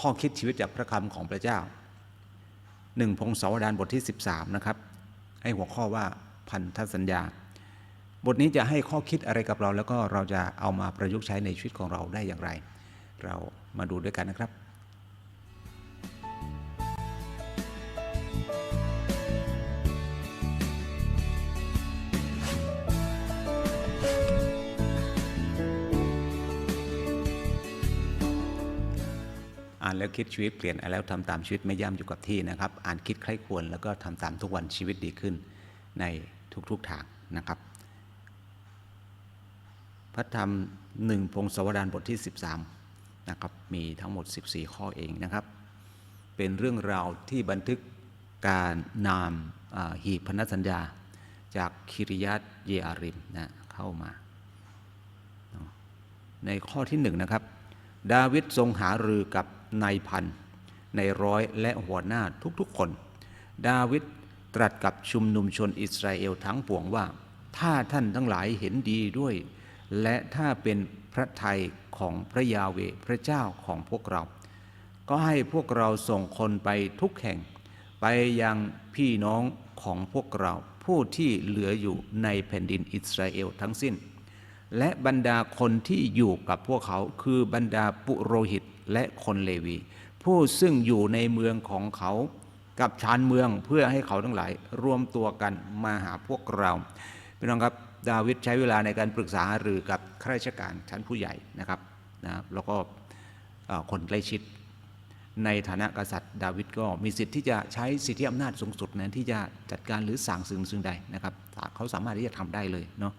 ข้อคิดชีวิตจากพระคำของพระเจ้าหนึ่งพงศาวดารบทที่ 13 นะครับ ให้หัวข้อว่าพันธสัญญา บทนี้จะให้ข้อคิดอะไรกับเรา แล้วก็เราจะเอามาประยุกต์ใช้ในชีวิตของเราได้อย่างไร เรามาดูด้วยกันนะครับ แล้วคิดชีวิตเปลี่ยนแล้วทำตามชีวิตไม่ย่ำอยู่กับที่นะครับ อ่านคิดใคร่ควรแล้วก็ทำตามทุกวันชีวิตดีขึ้นในทุกๆทางนะครับ พระธรรมหนึ่งพงศวดารบทที่ 13นะครับมีทั้งหมด 14 ข้อเองนะครับ เป็นเรื่องราวที่บันทึกการนามหีบพนธสัญญา จากคิริยัตเยอาริมนะเข้ามา ในข้อที่หนึ่งนะครับ ดาวิดทรงหารือกับ ในพันในร้อยและหัวหน้าทุกๆคน ดาวิดตรัสกับชุมนุมชนอิสราเอลทั้งปวงว่า ถ้าท่านทั้งหลายเห็นดีด้วย และถ้าเป็นพระทัยของพระยาเวพระเจ้าของพวกเรา ก็ให้พวกเราส่งคนไปทุกแห่ง ไปยังพี่น้องของพวกเรา ผู้ที่เหลืออยู่ในแผ่นดินอิสราเอลทั้งสิ้น และบรรดาคนที่อยู่กับพวกเขาคือบรรดาปุโรหิต และคนเลวี ผู้ซึ่งอยู่ในเมืองของเขากับชานเมืองเพื่อให้เขาทั้งหลายรวมตัวกันมาหาพวกเราพี่น้องครับดาวิดใช้เวลาในการปรึกษาหรือกับข้าราชการชั้นผู้ใหญ่นะครับนะแล้วก็คนใกล้ชิด ในฐานะกษัตริย์ ดาวิดก็มีสิทธิ์ที่จะใช้สิทธิอำนาจสูงสุดนะที่จะจัดการหรือสั่งสิ่งสิ่งใดนะครับเขาสามารถที่จะทำได้เลยเนาะ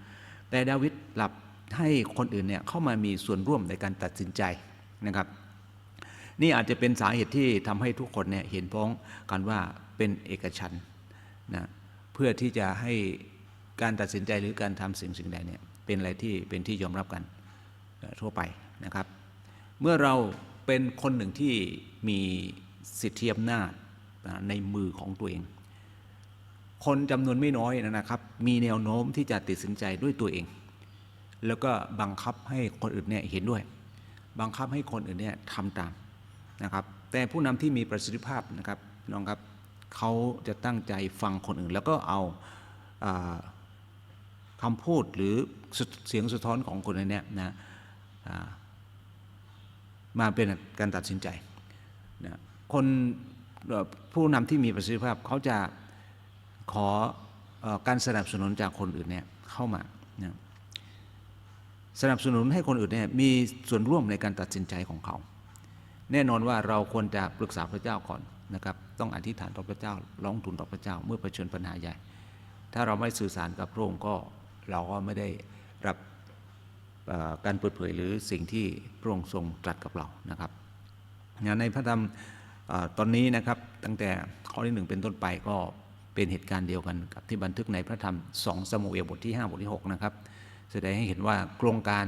แต่ดาวิดหลับให้คนอื่นเนี่ยเข้ามามีส่วนร่วมในการตัดสินใจนะครับ นี่อาจจะเป็นสาเหตุที่ทำให้ทุกคนเนี่ยเห็นพ้องกันว่าเป็นเอกชันนะเพื่อที่จะให้การตัดสินใจหรือการทำสิ่งสิ่งใดเนี่ยเป็นอะไรที่เป็นที่ยอมรับกันทั่วไปนะครับ เมื่อเราเป็นคนหนึ่งที่มีสิทธิอำนาจในมือของตัวเอง คนจำนวนไม่น้อยนะครับ มีแนวโน้มที่จะตัดสินใจด้วยตัวเอง แล้วก็บังคับให้คนอื่นเนี่ยเห็นด้วย บังคับให้คนอื่นเนี่ยทำตาม นะครับ แต่ผู้นำที่มีประสิทธิภาพนะครับน้องครับเขาจะตั้งใจฟังคนอื่น แล้วก็เอาอาคำพูดหรือเสียงสะท้อนของคนอื่นเนี่ยนะมาเป็นการตัดสินใจนะคนผู้นำที่มีประสิทธิภาพเขาจะขอเออการสนับสนุนจากคนอื่นเนี่ยเข้ามานะสนับสนุนให้คนอื่นเนี่ยมีส่วนร่วมในการตัดสินใจของเขา แน่นอนว่าเราควรจะปรึกษาพระเจ้าก่อนนะครับ ต้องอธิษฐานต่อพระเจ้า ร้องทูลต่อพระเจ้า เมื่อเผชิญปัญหาใหญ่ ถ้าเราไม่สื่อสารกับพระองค์ก็เราก็ไม่ได้รับการเปิดเผยหรือสิ่งที่พระองค์ทรงตรัสกับเรานะครับนในพระธรรมตอนนี้นะครับตั้งแต่ข้อที่หนึ่งเป็นต้นไปก็เป็นเหตุการณ์เดียวกันกับที่บันทึกในพระธรรมสองสมุเอลบทที่ 5 บทที่ 6 นะครับ แสดงให้เห็นว่าโครงการ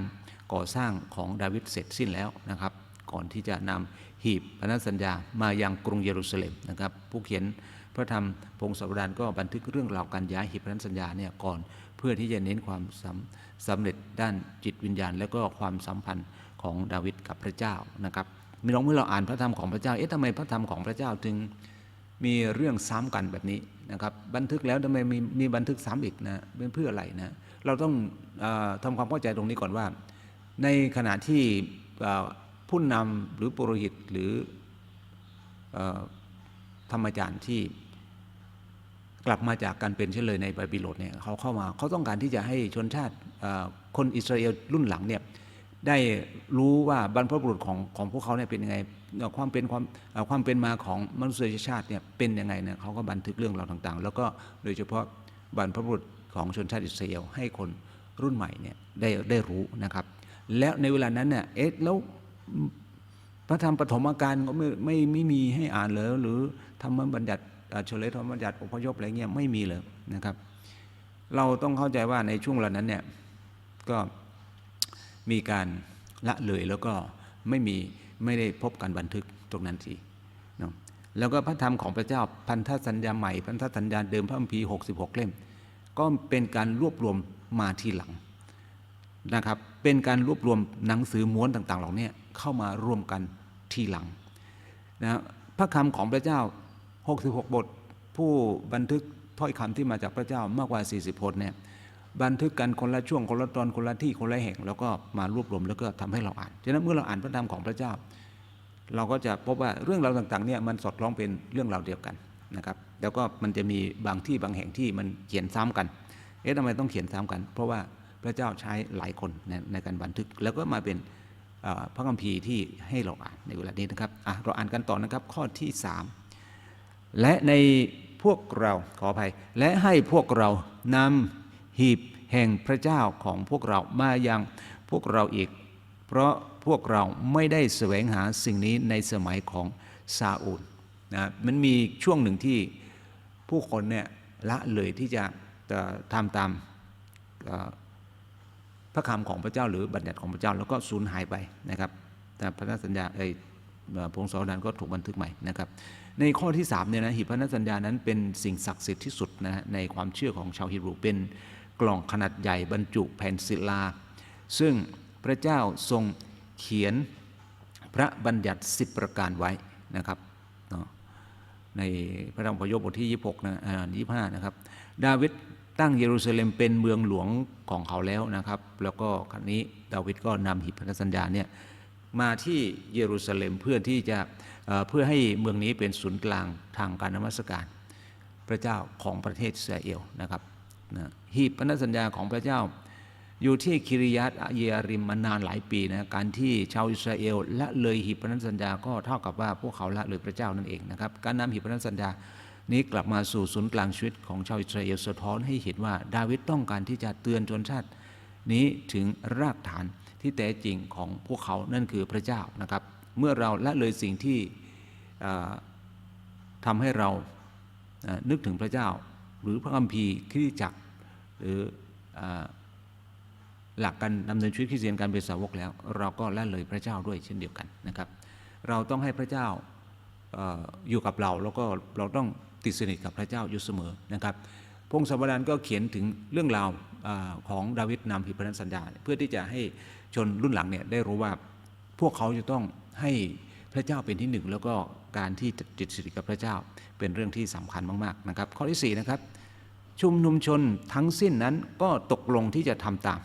ก่อสร้างของดาวิดเสร็จสิ้นแล้วนะครับ ก่อนที่จะนำหีบพันธสัญญามายังกรุงเยรูซาเล็มนะครับ ผู้เขียนพระธรรมพงศาวดารก็บันทึกเรื่องราวการย้ายหีบพันธสัญญาเนี่ยก่อนเพื่อที่จะเน้นความสำสำเร็จด้านจิตวิญญาณ และก็ความสัมพันธ์ของดาวิดกับพระเจ้านะครับมีน้องเมื่อเราอ่านพระธรรมของพระเจ้าเอ๊ะทำไมพระธรรมของพระเจ้าจึงมีเรื่องซ้ำกันแบบนี้นะครับบันทึกแล้วทำไมมีมีบันทึกซ้ำอีกนะเป็นเพื่ออะไรนะเราต้องออทำความเข้าใจตรงนี้ก่อนว่า ในขณะที่ ผู้นำหรือปุโรหิตหรือธรรมจารย์ที่กลับมาจากการเป็นเฉลยในบาบิโลนเนี่ยเขาเข้ามาเขาต้องการที่จะให้ชนชาติคนอิสราเอลรุ่นหลังเนี่ยได้รู้ว่าบรรพบุรุษของของพวกเขาเนี่ยเป็นยังไงความเป็นความความเป็นมาของมนุษยชาติเนี่ยเป็นยังไงเนี่ยเขาก็บันทึกเรื่องราวต่าง ๆ แล้วก็โดยเฉพาะบรรพบุรุษของชนชาติอิสราเอลให้คนรุ่นใหม่เนี่ยได้ได้รู้นะครับ แล้วในเวลานั้นเนี่ยเอ๊ะแล้ว พระธรรมปฐมกาลก็ไม่ไม่ไม่มีให้อ่านเลยหรือธรรมบัญญัติเฉลยธรรมบัญญัติอพยพอะไรเงี้ยไม่มีเลยนะครับ เราต้องเข้าใจว่าในช่วงเวลานั้นเนี่ยก็มีการละเลยแล้วก็ไม่มีไม่ได้พบการบันทึกตรงนั้นทีเนาะแล้วก็พระธรรมของพระเจ้าพันธสัญญาใหม่ พันธสัญญาเดิมพระคัมภีร์66 เล่ม ก็เป็นการรวบรวมมาทีหลังนะครับ เป็นการรวบรวมหนังสือม้วนต่าง ๆ เหล่านี้ เข้ามารวมกันทีหลังนะพระคำของพระเจ้า 66 บท ผู้บันทึกถ้อยคำที่มาจากพระเจ้ามากกว่า 40บทเนี่ยบันทึกกันคนละช่วงคนละตอนคนละที่คนละแห่ง แล้วก็มารวบรวมแล้วก็ทำให้เราอ่านฉะนั้นเมื่อเราอ่านพระธรรมของพระเจ้า เราก็จะพบว่าเรื่องราวต่างๆเนี่ยมันสอดคล้องเป็นเรื่องราวเดียวกันนะครับแล้วก็มันจะมีบางที่บางแห่งที่มันเขียนซ้ำกัน เอ๊ะทำไมต้องเขียนซ้ำกัน เพราะว่าพระเจ้าใช้หลายคนในในการบันทึกแล้วก็มาเป็น พระคัมภีร์ที่ให้เราอ่านในเวลานี้นะครับเราอ่านกันต่อนะครับข้อที่ 3 และในพวกเราขออภัย และให้พวกเรานำหีบแห่งพระเจ้าของพวกเรามายังพวกเราอีก เพราะพวกเราไม่ได้แสวงหาสิ่งนี้ในสมัยของซาอูลนะมันมีช่วงหนึ่งที่ผู้คนเนี่ยละเลยที่จะทำตาม พระคำของพระเจ้าหรือบัญญัติของพระเจ้าแล้วก็สูญหายไปนะครับ แต่พันธสัญญาไอ้เออพงศาวดารก็ถูกบันทึกใหม่นะครับ ในข้อที่3เนี่ยนะหีบพันธสัญญานั้นเป็นสิ่งศักดิ์สิทธิ์ที่สุดนะฮะในความเชื่อของชาวฮีบรูเป็นกล่องขนาดใหญ่บรรจุแผ่นศิลา ซึ่งพระเจ้าทรงเขียนพระบัญญัติ 10 ประการไว้นะครับในพระธรรมพยพบทที่ 26นะอ่า25 นะครับ ดาวิด ตั้งเยรูซาเล็มเป็นเมืองหลวงของเขาแล้วนะครับ แล้วก็ครั้นี้ดาวิดก็นำหิบพันธสัญญาเนี่ยมาที่เยรูซาเล็มเพื่อที่จะเพื่อให้เมืองนี้เป็นศูนย์กลางทางการนมัสการ พระเจ้าของประเทศอิสราเอลนะครับนะหีบพันธสัญญาของพระเจ้า อยู่ที่คิริยัตเยาริมมานานหลายปีนะการที่ชาวอิสราเอลละเลยหีบพันธสัญญาก็เท่ากับว่าพวกเขาละเลยพระเจ้านั่นเองนะครับการนำหีบพันธสัญญา นี้กลับมาสู่ศูนย์กลางชีวิตของชาวอิสราเอลสะท้อนให้เห็นว่าดาวิดต้องการที่จะเตือนชนชาตินี้ถึงรากฐานที่แท้จริงของพวกเขานั่นคือพระเจ้านะครับ เมื่อเราละเลยสิ่งที่เอ่อทำให้เรานึกถึงพระเจ้า หรือพระคัมภีร์คริสจักรหรืออหลักการดำเนินชีวิตคริสเตียนการเป็นสาวกแล้ว เราก็ละเลยพระเจ้าด้วยเช่นเดียวกันนะครับ เราต้องให้พระเจ้าอยู่กับเราแล้วก็เราต้อง ติดสนิทกับพระเจ้าอยู่เสมอนะครับพงศาวดารก็เขียนถึงเรื่องราวอของดาวิดนำพิพันธสัญญา เพื่อที่จะให้ชนรุ่นหลังเนี่ยได้รู้ว่าพวกเขาจะต้องให้พระเจ้าเป็นที่หนึ่ง แล้วก็การที่ติดสนิทกับพระเจ้าเป็นเรื่องที่สำคัญมากๆนะครับ ข้อที่สี่นะครับชุมนุมชนทั้งสิ้นนั้นก็ตกลงที่จะทำตาม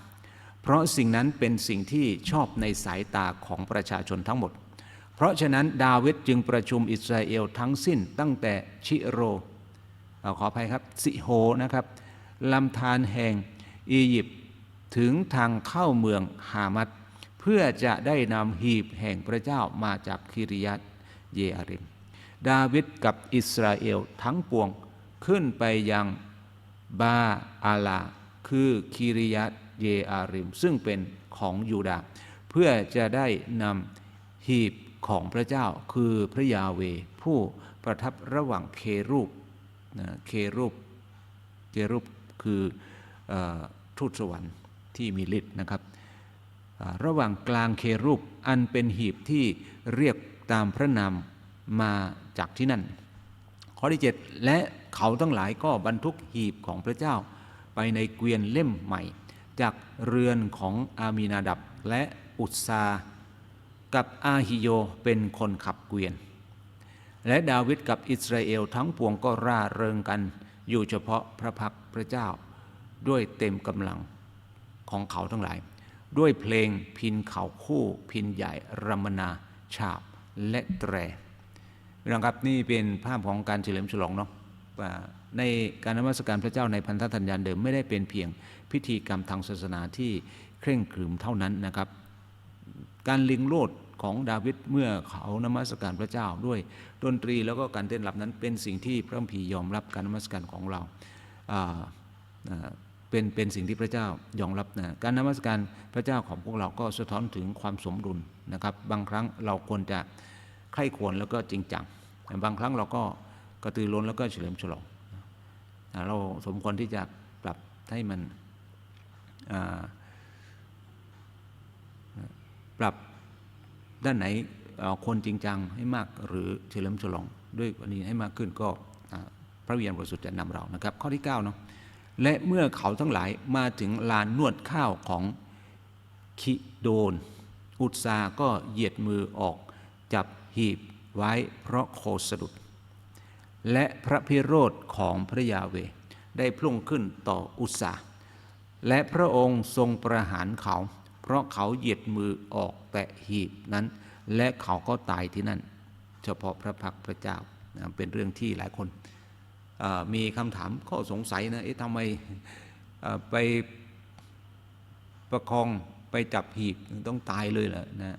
เพราะสิ่งนั้นเป็นสิ่งที่ชอบในสายตาของประชาชนทั้งหมด เพราะฉะนั้นดาวิดจึงประชุมอิสราเอลทั้งสิ้นตั้งแต่ชิโรอขออภัยครับสิโฮนะครับลำธารแห่งอียิปต์ถึงทางเข้าเมืองฮามัดเพื่อจะได้นำหีบแห่งพระเจ้ามาจากคิริยัตเยอาริม ดาวิดกับอิสราเอลทั้งปวงขึ้นไปยังบาอาลา คือคิริยัตเยอาริม ซึ่งเป็นของยูดาเพื่อจะได้นำหีบ ของพระเจ้าคือพระยาเว ผู้ประทับระหว่างเครูปนะเครูปเครูปคืออทูตสวรรค์ที่มีฤทธิ์นะครับ ระหว่างกลางเครูปอันเป็นหีบที่เรียกตามพระนามมาจากที่นั่น ข้อที่ 7 และเขาทั้งหลายก็บรรทุกหีบของพระเจ้า ไปในเกวียนเล่มใหม่ จากเรือนของอามีนาดับและอุตสา กับอาฮิโยเป็นคนขับเกวียน และดาวิดกับอิสราเอลทั้งปวงก็ร่าเริงกัน อยู่เฉพาะพระพักตร์พระเจ้า ด้วยเต็มกำลังของเขาทั้งหลาย ด้วยเพลงพินเขาคู่ พินใหญ่รมนา ฉาบและแตรนะครับนี่เป็นภาพของการเฉลิมฉลองเนาะในการนมัสการพระเจ้าในพันธสัญญาเดิมไม่ได้เป็นเพียงพิธีกรรมทางศาสนาที่เคร่งครึมเท่านั้นนะครับ การลิงโลดของดาวิดเมื่อเขานมัสการพระเจ้าด้วยดนตรีแล้วก็การเต้นรำนั้นเป็นสิ่งที่พระพียอมรับการนมัสการของเราเป็นเป็นสิ่งที่พระเจ้ายอมรับนะการนมัสการพระเจ้าของพวกเราก็สะท้อนถึงความสมดุลนะครับ บางครั้งเราควรจะใคร่ควรแล้วก็จริงจังบางครั้งเราก็กระตือรือร้นแล้วก็เฉลิมฉลองเราสมควรที่จะปรับให้มันอ่า ปรับด้านไหนคนจริงจังให้มากหรือเฉลิมฉลองด้วยว่านี้ให้มากขึ้นก็พระวิญญาณบริสุทธิ์จะนำเรานะครับ ข้อที่9เนาะและเมื่อเขาทั้งหลายมาถึงลานนวดข้าวของคิโดน อุตสาก็เหยียดมือออกจับหีบไว้เพราะโคสะดุด และพระพิโรธของพระยาเวได้พุ่งขึ้นต่ออุตสาและพระองค์ทรงประหารเขา เพราะเขาเหยียดมือออกแตะหีบนั้น และเขาก็ตายที่นั่น เฉพาะพระพักตร์พระเจ้าเป็นเรื่องที่หลายคนมีคำถามข้อสงสัยนะเอ๊ะทำไมไปประคองไปจับหีบต้องตายเลยเหรอนะ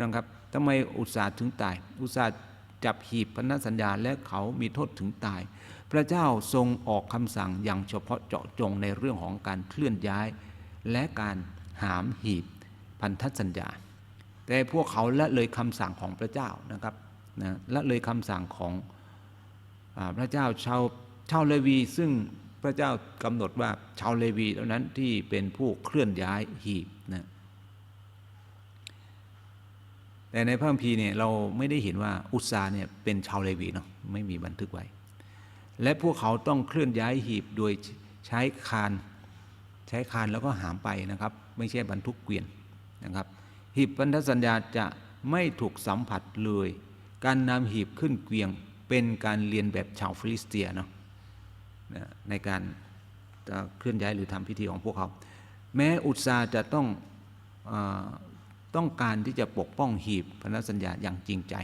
น้องครับทำไมอุตสาห์ถึงตาย อุตสาห์จับหีบพันธสัญญาและเขามีโทษถึงตาย พระเจ้าทรงออกคำสั่งอย่างเฉพาะเจาะจงในเรื่องของการเคลื่อนย้าย และการ หามหีบพันธสัญญา แต่พวกเขาละเลยคำสั่งของพระเจ้านะครับนะละเลยคำสั่งของอพระเจ้าชาวชาวเลวี ซึ่งพระเจ้ากำหนดว่าชาวเลวีเท่านั้นที่เป็นผู้เคลื่อนย้ายหีบนะแต่ในพระคัมภีร์เนี่ยเราไม่ได้เห็นว่าอุตสาเนี่ยเป็นชาวเลวีเนาะไม่มีบันทึกไว้ และพวกเขาต้องเคลื่อนย้ายหีบโดยใช้คาน ใช้คานแล้วก็หามไปนะครับ ไม่ใช่บรรทุกเกวียนนะครับ หีบพันธสัญญาจะไม่ถูกสัมผัสเลย การนำหีบขึ้นเกวียงเป็นการเรียนแบบชาวฟิลิสเตียเนาะในการเคลื่อนย้ายหรือทำพิธีของพวกเขา แม้อุตสาจะต้องอต้องการที่จะปกป้องหีบพันธสัญญาอย่างจริงใจ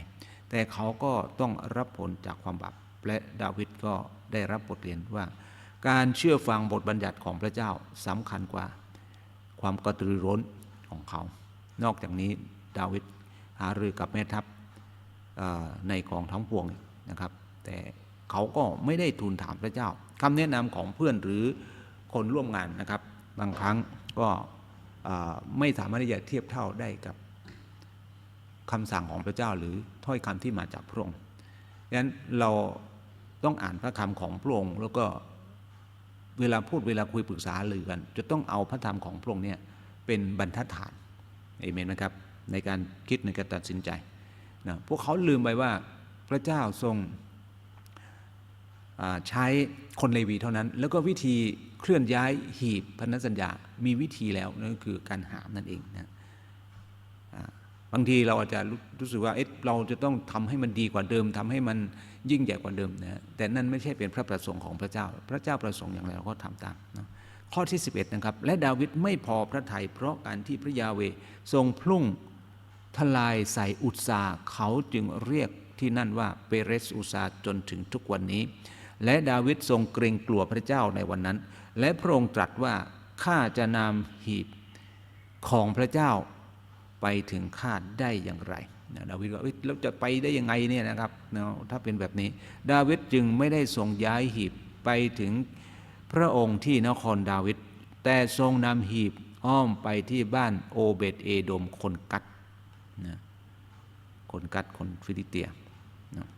แต่เขาก็ต้องรับผลจากความบาปและดาวิดก็ได้รับบทเรียนว่า การเชื่อฟังบทบัญญัติของพระเจ้าสำคัญกว่า ความกระตือร้นของเขา นอกจากนี้ดาวิดหารือกับแม่ทัพในกองทั้งปวงนะครับ แต่เขาก็ไม่ได้ทูลถามพระเจ้าคำแนะนำของเพื่อนหรือคนร่วมงานนะครับ บางครั้งก็ไม่สามารถที่จะเทียบเท่าได้กับคำสั่งของพระเจ้าหรือถ้อยคำที่มาจากพระองค์ดังนั้นเราต้องอ่านพระคำของพระองค์แล้วก็ เวลาพูดเวลาคุยปรึกษาหรือกัน จะต้องเอาพระธรรมของพระองค์เนี่ยเป็นบรรทัดฐานเอเมนไหมครับ ในการคิดในการตัดสินใจนะพวกเขาลืมไปว่าพระเจ้าทรงใช้คนเลวีเท่านั้น แล้วก็วิธีเคลื่อนย้ายหีบพันธสัญญา มีวิธีแล้วนั่นก็คือการหามนั่นเองนะาบางทีเราอาจจะรู้รู้สึกว่าเอ๊ะเราจะต้องทำให้มันดีกว่าเดิมทำให้มันยิ่งใหญ่กว่าเดิมนะแต่นั่นไม่ใช่เป็นพระประสงค์ของพระเจ้า พระเจ้าประสงค์อย่างไรเราก็ทำตามนะข้อที่ 11 นะครับ และดาวิดไม่พอพระทัยเพราะการที่พระยาเวทรงพลุ่งทลายใส่อุตสาเขาจึงเรียกที่นั่นว่าเปเรสอุตสาจนถึงทุกวันนี้ และดาวิดทรงเกรงกลัวพระเจ้าในวันนั้น และพระองค์ตรัสว่าข้าจะนำหีบของพระเจ้า ไปถึงคาดได้อย่างไรดาวิดก็เอ้ยแล้วจะไปได้ยังไงเนี่ยนะครับถ้าเป็นแบบนี้ ดาวิดจึงไม่ได้ทรงย้ายหีบไปถึงพระองค์ที่นครดาวิดแต่ทรงนำหีบอ้อมไปที่บ้านโอเบตเอโดมคนกัดนะคนกัดคนฟิลิเตียนะ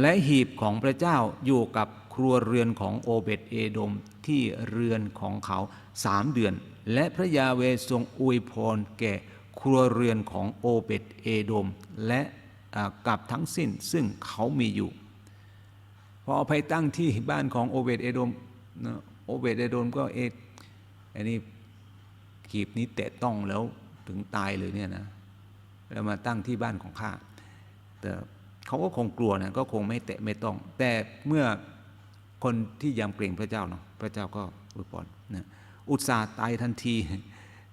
และหีบของพระเจ้าอยู่กับครัวเรือนของโอเบตเอโดมที่เรือนของเขาสามเดือน และพระยาเวทรงอวยพรแก่ครัวเรือนของโอเบตเอโดม และกับทั้งสิ้นซึ่งเขามีอยู่ พอไปตั้งที่บ้านของโอเบตเอโดมโอเบตเอโดมก็เออันนี้ขีบนี้แตะต้องแล้วถึงตายเลยเนี่ยนะแล้วมาตั้งที่บ้านของข้าแต่เขาก็คงกลัวนะก็คงไม่แตะไม่ต้อง แต่เมื่อคนที่ยำเกรงพระเจ้าเนาะพระเจ้าก็อวยพรนะ อุตสาห์ตายทันที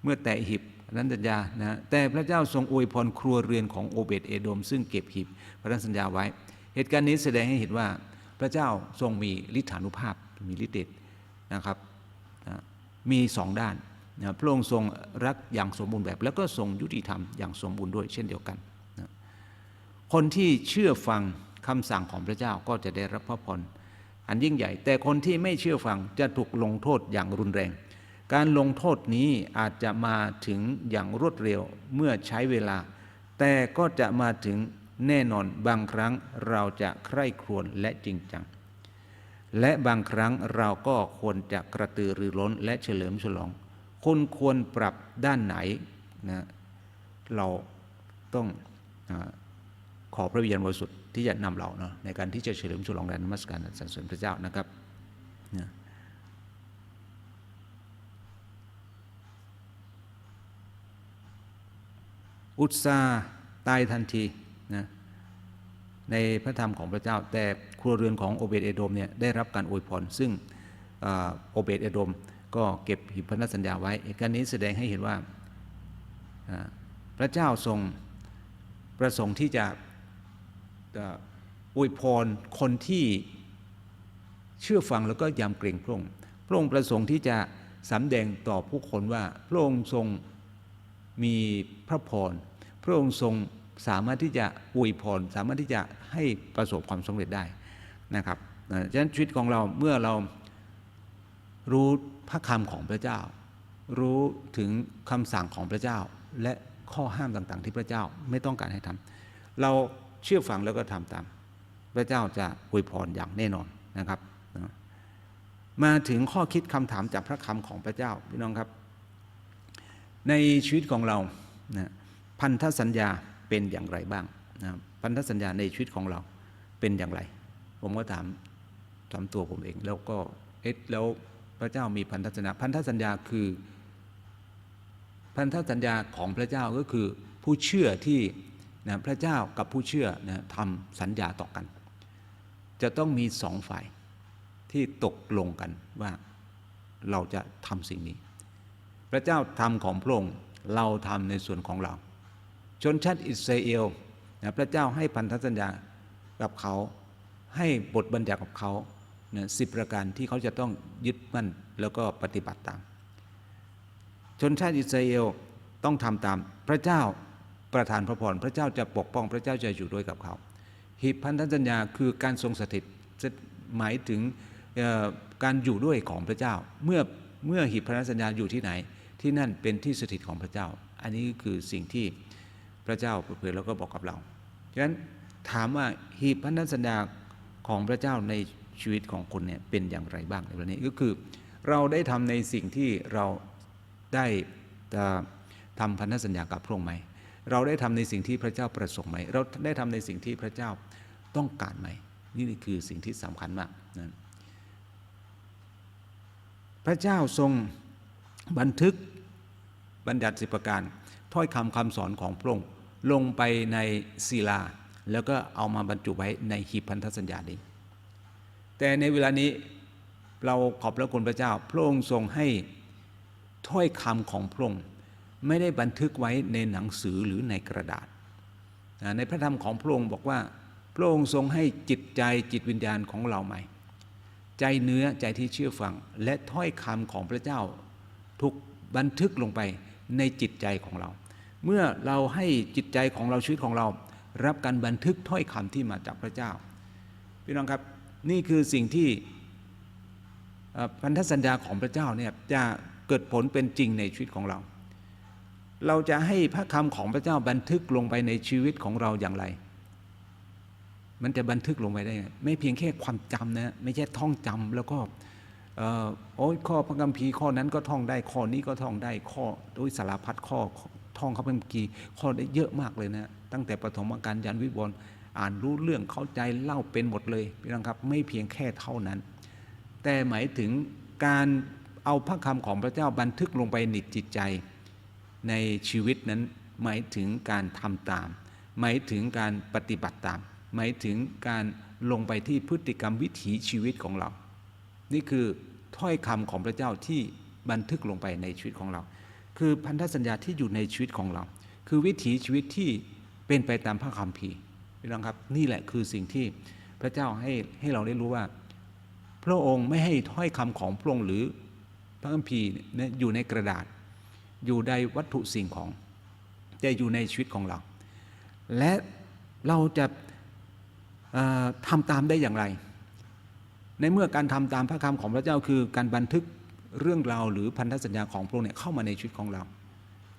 เมื่อแตะหีบนั้นสัญญานะแต่พระเจ้าทรงอวยพรครัวเรือนของโอเบตเอโดม ซึ่งเก็บหีบพระสัญญาไว้ เหตุการณ์นี้แสดงให้เห็นว่าพระเจ้าทรงมีฤทธานุภาพมีฤทธิ์เดชนะครับนะมีสองด้านนะพระองค์ทรงรักอย่างสมบูรณ์แบบ แล้วก็ทรงยุติธรรมอย่างสมบูรณ์ด้วยเช่นเดียวกันนะคนที่เชื่อฟังคำสั่งของพระเจ้าก็จะได้รับพระพรอันยิ่งใหญ่ แต่คนที่ไม่เชื่อฟังจะถูกลงโทษอย่างรุนแรง การลงโทษนี้อาจจะมาถึงอย่างรวดเร็วเมื่อใช้เวลา แต่ก็จะมาถึงแน่นอนบางครั้งเราจะใคร่ครวญและจริงจัง และบางครั้งเราก็ควรจะกระตือรือร้นและเฉลิมฉลองคุณควรปรับด้านไหนนะเราต้องอขอพระวิญญาณบริสุทธิ์ที่จะนำเราเนาะในการที่จะเฉลิมฉลองและนมัสการสรรเสริญพระเจ้านะครับ อุตสาตายทันทีนะในพระธรรมของพระเจ้า แต่ครัวเรือนของโอเบตเอโดมเนี่ยได้รับการอวยพร ซึ่งอโอเบตเอโดมก็เก็บหิบพันธสัญญาไว้เหตุการนี้แสดงให้เห็นว่าพระเจ้าทรงประสงค์ที่จะอวยพรคนที่เชื่อฟังแล้วก็ยำเกรงพระองค์พระองค์ประสงค์ที่จะสำแดงต่อผู้คนว่าพระองค์ทรงมีพระพร ระองค์ทรงสามารถที่จะอวยพร สามารถที่จะให้ประสบความสำเร็จได้นะครับนะฉะนั้นชีวิตของเราเมื่อเรารู้พระคำของพระเจ้า รู้ถึงคำสั่งของพระเจ้า และข้อห้ามต่างๆ ที่พระเจ้าไม่ต้องการให้ทำเราเชื่อฟังแล้วก็ทำตาม พระเจ้าจะอวยพรอย่างแน่นอนนะครับนะมาถึงข้อคิดคำถามจากพระคำของพระเจ้าพี่น้องครับ ในชีวิตของเรานะ พันธสัญญาเป็นอย่างไรบ้างนะพันธสัญญาในชีวิตของเราเป็นอย่างไร ผมก็ถามถามตัวผมเอง แล้วก็เอ๊ะแล้วพระเจ้ามีพันธสัญญา พันธสัญญาคือ พันธสัญญาของพระเจ้าก็คือผู้เชื่อที่นะพระเจ้ากับผู้เชื่อนะทำสัญญาต่อกัน จะต้องมีสองฝ่ายที่ตกลงกันว่าเราจะทำสิ่งนี้ พระเจ้าทำของพระองค์เราทำในส่วนของเรา ชนชาติอิสราเอลนะพระเจ้าให้พันธสัญญากับเขา ให้บทบัญญัติกับเขานะสิบประการที่เขาจะต้องยึดมั่นแล้วก็ปฏิบัติตาม ชนชาติอิสราเอลต้องทำตาม พระเจ้าประทานพระพรพระเจ้าจะปกป้องพระเจ้าจะอยู่ด้วยกับเขาหีบพันธสัญญาคือการทรงสถิตหมายถึงการอยู่ด้วยของพระเจ้า เมื่อเมื่อหีบพันธสัญญาอยู่ที่ไหน ที่นั่นเป็นที่สถิตของพระเจ้า อันนี้คือสิ่งที่ พระเจ้าเผยแล้วก็บอกกับเราฉะนั้นถามว่าหีบพันธสัญญาของพระเจ้าในชีวิตของคนเนี่ยเป็นอย่างไรบ้างในวันนี้ก็คือ เราได้ทำในสิ่งที่เราได้ทำพันธสัญญากับพระองค์ไหมเราได้ทำในสิ่งที่พระเจ้าประสงค์ไหมเราได้ทำในสิ่งที่พระเจ้าต้องการไหมนี่คือสิ่งที่สำคัญมากนะพระเจ้าทรงบันทึกบัญญัติสิบประการ ถ้อยคำคำสอนของพระองค์ลงไปในศิลา แล้วก็เอามาบรรจุไว้ในหีบพันธสัญญานี้ แต่ในเวลานี้เราขอบพระคุณพระเจ้า พระองค์ทรงให้ถ้อยคำของพระองค์ไม่ได้บันทึกไว้ในหนังสือหรือในกระดาษ ในพระธรรมของพระองค์บอกว่า พระองค์ทรงให้จิตใจจิตวิญญาณของเราใหม่ ใจเนื้อใจที่เชื่อฟัง และถ้อยคำของพระเจ้าถูกบันทึกลงไป ในจิตใจของเรา เมื่อเราให้จิตใจของเราชีวิตของเรา รับการบันทึกถ้อยคำที่มาจากพระเจ้าพี่น้องครับนี่คือสิ่งที่พันธสัญญาของพระเจ้าเนี่ยจะเกิดผลเป็นจริงในชีวิตของเรา เราจะให้พระคำของพระเจ้าบันทึกลงไปในชีวิตของเราอย่างไร มันจะบันทึกลงไปได้ ไม่เพียงแค่ความจำนะไม่ใช่ท่องจำแล้วก็ โอ้ยข้อพระคัมภีร์ข้อนั้นก็ท่องได้ข้อนี้ก็ท่องได้ข้อโดยสารพัดข้อท่องเขาเป็นกีร์ข้อได้เยอะมากเลยนะตั้งแต่ปฐมกาลยันวิบวรอ่านรู้เรื่องเข้าใจเล่าเป็นหมดเลยพี่น้องครับไม่เพียงแค่เท่านั้น แต่หมายถึงการเอาพระคำของพระเจ้าบันทึกลงไปในจิตใจ ในชีวิตนั้นหมายถึงการทำตาม หมายถึงการปฏิบัติตาม หมายถึงการลงไปที่พฤติกรรมวิถีชีวิตของเรา นี่คือ ถ้อยคำของพระเจ้าที่บันทึกลงไปในชีวิตของเรา คือพันธสัญญาที่อยู่ในชีวิตของเรา คือวิถีชีวิตที่เป็นไปตามพระคัมภีร์พี่น้องครับนี่แหละคือสิ่งที่พระเจ้าให้ให้เราได้รู้ว่า พระองค์ไม่ให้ถ้อยคำของพระองค์หรือพระคัมภีร์เนี่ยอยู่ในกระดาษ อยู่ในวัตถุสิ่งของแต่อยู่ในชีวิตของเรา และเราจะทำตามได้อย่างไร ในเมื่อการทำตามพระคำของพระเจ้าคือการบันทึกเรื่องราวหรือพันธสัญญาของพระองค์เนี่ยเข้ามาในชีวิตของเรา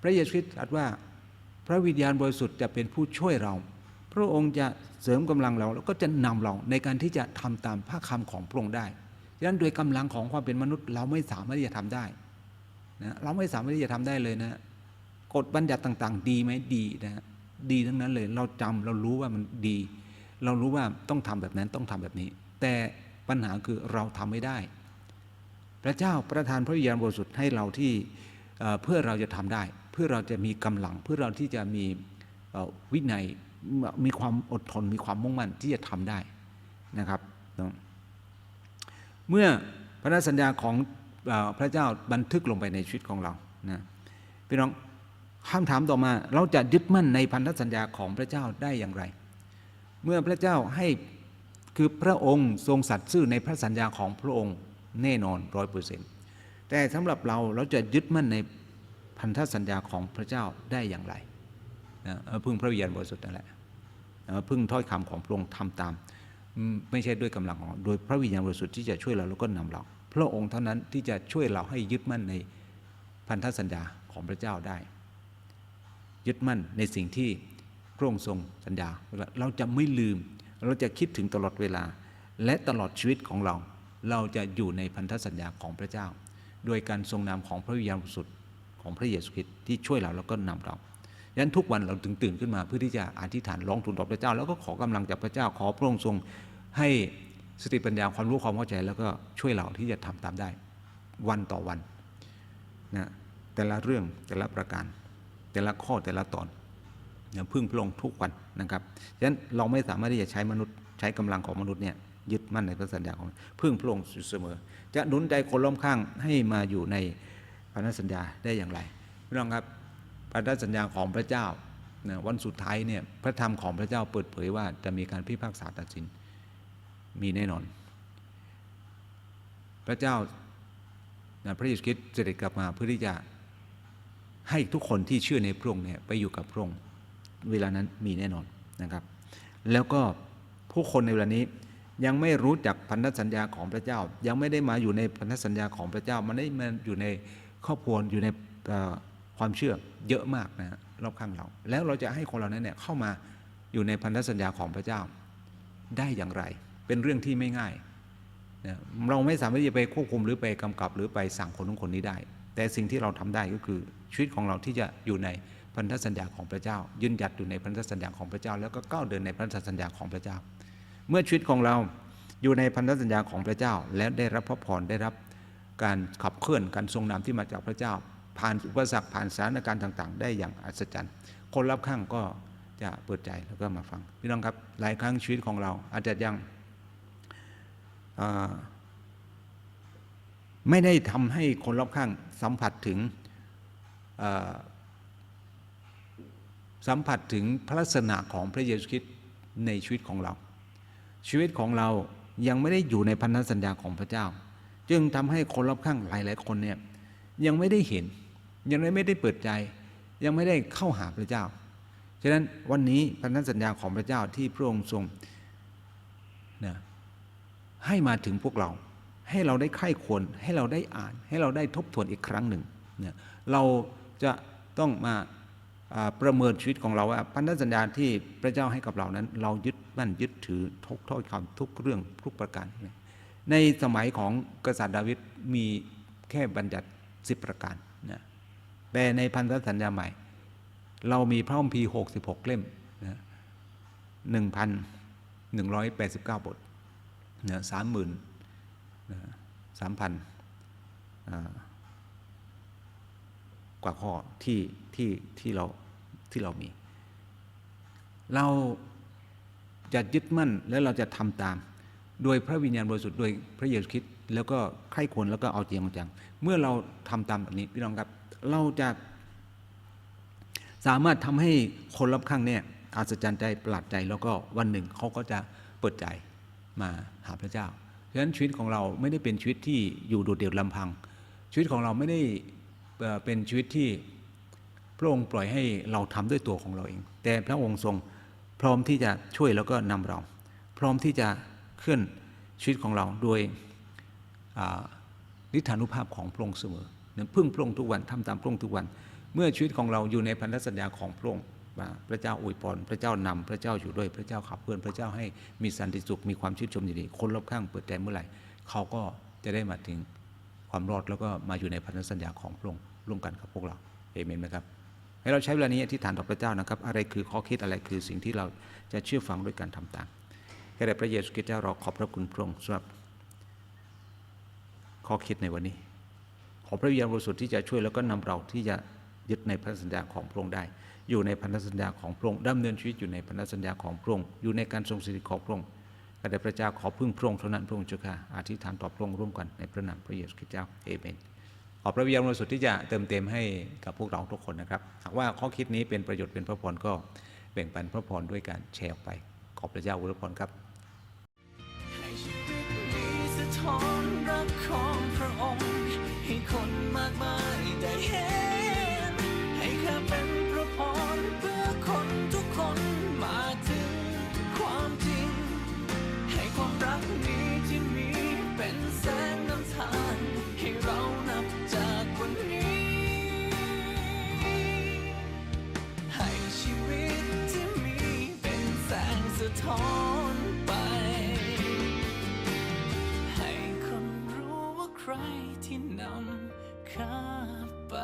พระเยซูคริสต์ตรัสว่าพระวิญญาณบริสุทธิ์จะเป็นผู้ช่วยเรา พระองค์จะเสริมกำลังเราแล้วก็จะนำเราในการที่จะทำตามพระคำของพระองค์ได้ดังนั้นโดยกำลังของความเป็นมนุษย์เราไม่สามารถที่จะทำได้นะเราไม่สามารถที่จะทำได้เลยนะกฎบัญญัติต่าง ๆ ดีไหมดีนะดีทั้งนั้นเลยเราจำเรารู้ว่ามันดี เรารู้ว่าต้องทำแบบนั้นต้องทำแบบนี้ แต่ ปัญหาคือเราทำไม่ได้ พระเจ้าประทานพระวิญญาณบริสุทธิ์ให้เราที่เพื่อเราจะทำได้ เพื่อเราจะมีกำลัง เพื่อเราที่จะมีวินัยมีความอดทนมีความมุ่งมั่นที่จะทำได้นะครับเนาะเมื่อพระสัญญาของพระเจ้าบันทึกลงไปในชีวิตของเรานะพี่น้องคำถามต่อมา เราจะยึดมั่นในพันธสัญญาของพระเจ้าได้อย่างไร เมื่อพระเจ้าให้ คือพระองค์ทรงสัตย์ซื่อในพระสัญญาของพระองค์แน่นอนร้อยเปอร์เซ็นต์แต่สำหรับเราเราจะยึดมั่นในพันธสัญญาของพระเจ้าได้อย่างไรนะเพึ่งพระวิญญาณบริสุทธิ์นั่นแหละเพึ่งถ้อยคำของพระองค์ทำตาม ไม่ใช่ด้วยกำลังของโดยพระวิญญาณบริสุทธิ์ที่จะช่วยเราแล้วก็นำเรา พระองค์เท่านั้นที่จะช่วยเราให้ยึดมั่นในพันธสัญญาของพระเจ้าได้ ยึดมั่นในสิ่งที่พระองค์ทรงสัญญา เราจะไม่ลืม เราจะคิดถึงตลอดเวลา และตลอดชีวิตของเรา เราจะอยู่ในพันธสัญญาของพระเจ้า โดยการทรงนำของพระวิญญาณบริสุทธิ์ของพระเยซูคริสต์ที่ช่วยเราแล้วก็นำเราดังนั้นทุกวันเราถึงตื่นขึ้นมาเพื่อที่จะอธิษฐานร้องทูลต่อพระเจ้า แล้วก็ขอกำลังจากพระเจ้าขอพระองค์ทรงให้สติปัญญาความรู้ความเข้าใจแล้วก็ช่วยเราที่จะทำตามได้ วันต่อวันนะแต่ละเรื่องแต่ละประการ แต่ละข้อแต่ละตอน พึ่งพระองค์ทุกวันนะครับฉะนั้นเราไม่สามารถที่จะใช้มนุษย์ใช้กำลังของมนุษย์เนี่ยยึดมั่นในพระสัญญาของพึ่งพระองค์อยู่เสมอ จะหนุนใจคนล้อมข้างให้มาอยู่ในพันธสัญญาได้อย่างไรพี่น้องครับพันธสัญญาของพระเจ้าวันสุดท้ายเนี่ยพระธรรมของพระเจ้าเปิดเผยว่าจะมีการพิพากษาตัดสินมีแน่นอน พระเจ้านะพระเยซูคริสต์เสด็จกลับมาเพื่อที่จะให้ทุกคนที่เชื่อในพระองค์เนี่ยไปอยู่กับพระองค์ เวลานั้นมีแน่นอนนะครับ แล้วก็ผู้คนในเวลานี้ยังไม่รู้จักพันธสัญญาของพระเจ้า ยังไม่ได้มาอยู่ในพันธสัญญาของพระเจ้า มันได้มาอยู่ในครอบครัวอยู่ในความเชื่อเยอะมากนะรอบข้างเรา แล้วเราจะให้คนเหล่านั้นเนี่ยเข้ามาอยู่ในพันธสัญญาของพระเจ้าได้อย่างไร เป็นเรื่องที่ไม่ง่ายนะเราไม่สามารถจะไปควบคุมหรือไปกำกับ หรือไปสั่งคนนู้นคนนี้ได้ แต่สิ่งที่เราทำได้ก็คือชีวิตของเราที่จะอยู่ใน พันธสัญญาของพระเจ้า ยืนหยัดอยู่ในพันธสัญญาของพระเจ้า แล้วก็ก้าวเดินในพันธสัญญาของพระเจ้า เมื่อชีวิตของเราอยู่ในพันธสัญญาของพระเจ้า และได้รับพระพรได้รับการขับเคลื่อนการทรงนำที่มาจากพระเจ้า ผ่านอุปสรรคผ่านสถานการณ์ต่างๆ ได้อย่างอัศจรรย์ คนรับข้างก็จะเปิดใจแล้วก็มาฟังพี่น้องครับหลายครั้งชีวิตของเราอาจจะยังไม่ได้ทำให้คนรอบข้างสัมผัสถึง สัมผัสถึงพระลักษณะของพระเยซูคริสต์ในชีวิตของเรา ชีวิตของเรายังไม่ได้อยู่ในพันธสัญญาของพระเจ้า จึงทำให้คนรอบข้างหลายๆคนเนี่ยยังไม่ได้เห็น ยังไม่ได้เปิดใจ ยังไม่ได้เข้าหาพระเจ้าฉะนั้นวันนี้พันธสัญญาของพระเจ้าที่พระองค์ทรงนะให้มาถึงพวกเรา ให้เราได้ไข้ควรให้เราได้อ่าน ให้เราได้ทบทวนอีกครั้งหนึ่งเนี่ยเราจะต้องมา ประเมินชีวิตของเราว่าพันธสัญญาที่พระเจ้าให้กับเรานั้น เรายึดมั่นยึดถือทุกถ้อยคำทุกเรื่องทุกประการ ในสมัยของกษัตริย์ดาวิดมีแค่บัญญัติสิบประการนะแต่ในพันธสัญญาใหม่ เรามีพระคัมภีร์หกสิบหกเล่มนะหนึ่งพันหนึ่งร้อยแปดสิบเก้าบทนะสามหมื่นสามพัน กว่าข้อที่ที่ที่เราที่เรามี เราจะยึดมั่นและเราจะทำตาม โดยพระวิญญาณบริสุทธิ์โดยพระเยซูคริสต์แล้วก็ใคร่ควรแล้วก็เอาจริงเอาจัง เมื่อเราทำตามแบบนี้พี่น้องครับ เราจะสามารถทำให้คนรอบข้างเนี่ยอัศจรรย์ใจประหลาดใจแล้วก็วันหนึ่งเขาก็จะเปิดใจมาหาพระเจ้าฉะนั้นชีวิตของเราไม่ได้เป็นชีวิตที่อยู่โดดเดี่ยวลำพัง ชีวิตของเราไม่ได้ เป็นชีวิตที่พระองค์ปล่อยให้เราทำด้วยตัวของเราเอง แต่พระองค์ทรงพร้อมที่จะช่วยแล้วก็นำเรา พร้อมที่จะเคลื่อนชีวิตของเราโดยนิทานุภาพของพระองค์เสมอเพึ่งพระองค์ทุกวันทำตามพระองค์ทุกวัน เมื่อชีวิตของเราอยู่ในพันธสัญญาของพระองค์พระเจ้าอวยพรพระเจ้านำพระเจ้าอยู่ด้วยพระเจ้าขับเคลื่อนพระเจ้าให้มีสันติสุขมีความชื่นชมยินดีคนรอบข้างเปิดใจเมื่อไหร่เขาก็จะได้มาถึงความรอดแล้วก็มาอยู่ในพันธสัญญาของพระองค์ ร่วมกันกับพวกเราเอเมนไหมครับให้เราใช้เวลานี้อธิษฐานต่อพระเจ้านะครับ อะไรคือข้อคิดอะไรคือสิ่งที่เราจะเชื่อฟังด้วยการทำตามแค่แต่พระเยซูคริสต์เจ้าเราขอบพระคุณพระองค์สำหรับข้อคิดในวันนี้ ขอพระวิญญาณบริสุทธิ์ที่จะช่วยแล้วก็นำเราที่จะยึดในพระสัญญาของพระองค์ได้ อยู่ในพันธสัญญาของพระองค์ดำเนินชีวิตอยู่ในพันธสัญญาของพระองค์อยู่ในการทรงสิริของพระองค์ข้าแต่พระเจ้าขอพึ่งพระองค์เท่านั้นพระองค์เจ้าข้าอธิษฐานต่อพระองค์ร่วมกันในพระนามพระเยซูคริสต์เจ้าเอเมน ขอพระวิญญาณบริสุทธิ์ที่จะเติมเต็มให้กับพวกเราทุกคนนะครับหากว่าข้อคิดนี้เป็นประโยชน์เป็นพระพรก็แบ่งปันพระพรด้วยการแชร์ออกไป ขอบพระเจ้าอวยพรครับให้ชีวิตนี้สะท้อนรักของพระองค์ให้คนมากมายได้เห็น ใครที่นำข้าไป